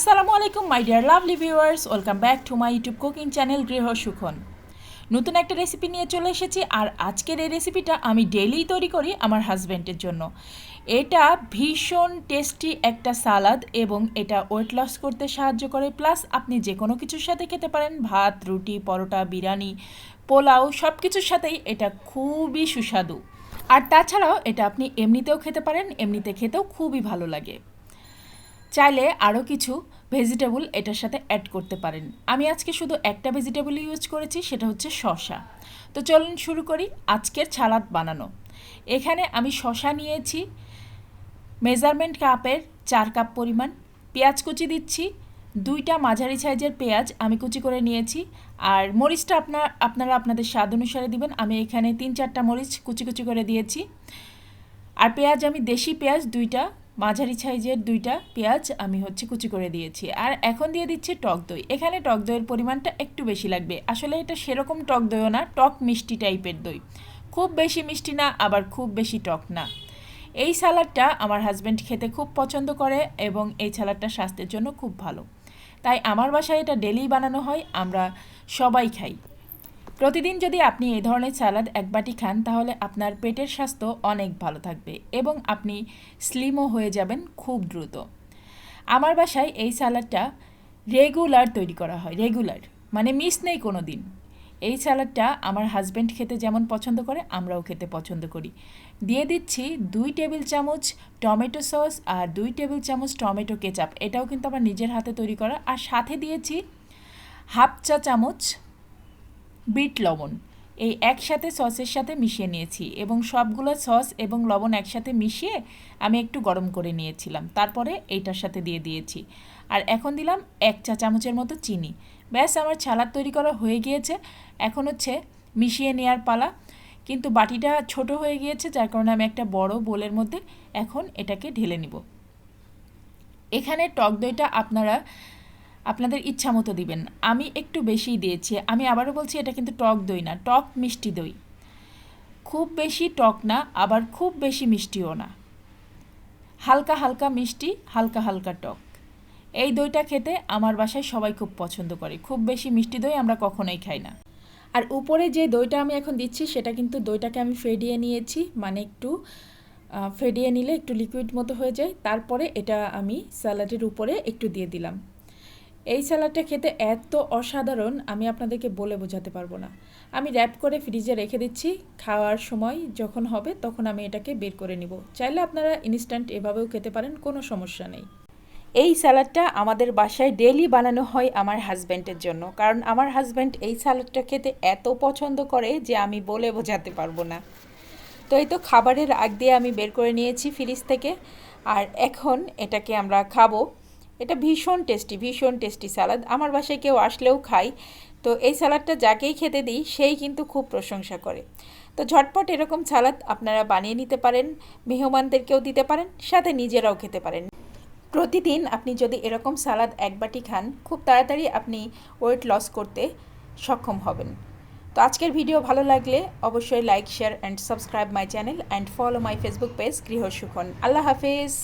আসসালামু আলাইকুম my dear lovely viewers welcome back to my YouTube cooking channel Griho Sukhon নতুন একটা recipe নিয়ে চলে এসেছি, আর আজকের এই রেসিপিটা আমি ডেইলি তৈরি করি আমার হাজব্যান্ডের জন্য। এটা ভীষণ টেস্টি একটা সালাদ এবং এটা ওয়েট লস করতে সাহায্য করে। প্লাস আপনি যে কোনো কিছুর সাথে খেতে পারেন, ভাত, রুটি, পরোটা, বিরিয়ানি, পোলাও সব কিছুর সাথেই এটা খুবই সুস্বাদু। আর তাছাড়াও এটা আপনি এমনিতেও খেতে পারেন, এমনিতে খেতেও খুবই ভালো লাগে। চাইলে আরও কিছু ভেজিটেবল এটার সাথে অ্যাড করতে পারেন। আমি আজকে শুধু একটা ভেজিটেবল ইউজ করেছি, সেটা হচ্ছে শশা তো চলুন শুরু করি আজকের ছালাদ বানানো। এখানে আমি শশা নিয়েছি মেজারমেন্ট কাপের চার কাপ পরিমাণ, পেঁয়াজ কুচি দিচ্ছি, দুইটা মাঝারি সাইজের পেঁয়াজ আমি কুচি করে নিয়েছি, আর মরিচটা আপনার, আপনারা আপনাদের স্বাদ অনুসারে দিবেন। আমি এখানে তিন চারটা মরিচ কুচি কুচি করে দিয়েছি। আর পেঁয়াজ, আমি দেশি পেঁয়াজ দুইটা মাঝারি সাইজের দুইটা পেঁয়াজ আমি হচ্ছে কুচি করে দিয়েছি। আর এখন দিয়ে দিচ্ছি টক দই। এখানে টক দইয়ের পরিমাণটা একটু বেশি লাগবে। আসলে এটা সেরকম টক দইও না, টক মিষ্টি টাইপের দই। খুব বেশি মিষ্টি না, আবার খুব বেশি টক না। এই স্যালাডটা আমার হাজব্যান্ড খেতে খুব পছন্দ করে এবং এই স্যালাডটা স্বাস্থ্যের জন্য খুব ভালো। তাই আমার বাসায় এটা ডেলি বানানো হয়, আমরা সবাই খাই। প্রতিদিন যদি আপনি এই ধরনের স্যালাড এক বাটি খান, তাহলে আপনার পেটের স্বাস্থ্য অনেক ভালো থাকবে এবং আপনি স্লিমও হয়ে যাবেন খুব দ্রুত। আমার বাসায় এই স্যালাডটা রেগুলার তৈরি করা হয়, রেগুলার মানে মিস নেই কোনো দিন এই স্যালাডটা আমার হাজব্যান্ড খেতে যেমন পছন্দ করে, আমরাও খেতে পছন্দ করি। দিয়ে দিচ্ছি দুই টেবিল চামচ টমেটো সস আর দুই টেবিল চামচ টমেটো কেচাপ, এটাও কিন্তু আমার নিজের হাতে তৈরি করা। আর সাথে দিয়েছি হাফ চা চামচ বিট লবণ। এই একসাথে সসের সাথে মিশিয়ে নিয়েছি এবং সবগুলো সস এবং লবণ একসাথে মিশিয়ে আমি একটু গরম করে নিয়েছিলাম। তারপরে এইটার সাথে দিয়ে দিয়েছি। আর এখন দিলাম এক চা চামচের মতো চিনি। ব্যাস, আমার ছালাদ তৈরি করা হয়ে গিয়েছে। এখন হচ্ছে মিশিয়ে নেওয়ার পালা। কিন্তু বাটিটা ছোট হয়ে গিয়েছে, যার কারণে আমি একটা বড় বোলের মধ্যে এখন এটাকে ঢেলে নিব। এখানে টক দইটা আপনারা আপনাদের ইচ্ছা মতো দিবেন। আমি একটু বেশিই দিয়েছি। আমি আবারও বলছি, এটা কিন্তু টক দই না, টক মিষ্টি দই। খুব বেশি টক না, আবার খুব বেশি মিষ্টিও না। হালকা হালকা মিষ্টি, হালকা হালকা টক। এই দইটা খেতে আমার বাসায় সবাই খুব পছন্দ করে। খুব বেশি মিষ্টি দই আমরা কখনোই খাই না। আর উপরে যে দইটা আমি এখন দিচ্ছি, সেটা কিন্তু দইটাকে আমি ফেডিয়ে নিয়েছি। মানে একটু ফেডিয়ে নিলে একটু লিকুইড মতো হয়ে যায়। তারপরে এটা আমি স্যালাডের উপরে একটু দিয়ে দিলাম। এই স্যালাডটা খেতে এত অসাধারণ, আমি আপনাদেরকে বলে বোঝাতে পারব না। আমি র্যাপ করে ফ্রিজে রেখে দিচ্ছি, খাওয়ার সময় যখন হবে তখন আমি এটাকে বের করে নিব। চাইলে আপনারা ইনস্ট্যান্ট এভাবেও খেতে পারেন, কোনো সমস্যা নেই। এই স্যালাডটা আমাদের বাসায় ডেলি বানানো হয় আমার হাজব্যান্ডের জন্য, কারণ আমার হাজব্যান্ড এই স্যালাডটা খেতে এত পছন্দ করে যে আমি বলে বোঝাতে পারব না। তো এই তো খাবারের আগ দিয়ে আমি বের করে নিয়েছি ফ্রিজ থেকে, আর এখন এটাকে আমরা খাব। এটা ভীষণ টেস্টি ভীষণ টেস্টি স্যালাদ আমার বাসায় কেউ আসলেও খাই। তো এই স্যালাডটা যাকেই খেতে দিই, সেই কিন্তু খুব প্রশংসা করে। তো ঝটপট এরকম সালাদ আপনারা বানিয়ে নিতে পারেন, মেহমানদেরকেও দিতে পারেন, সাথে নিজেরাও খেতে পারেন। প্রতিদিন আপনি যদি এরকম সালাদ এক বাটি খান, খুব তাড়াতাড়ি আপনি ওয়েট লস করতে সক্ষম হবেন। তো আজকের ভিডিও ভালো লাগলে অবশ্যই like, share, and subscribe my channel, and follow my Facebook page Griho Sukhon আল্লাহ হাফেজ।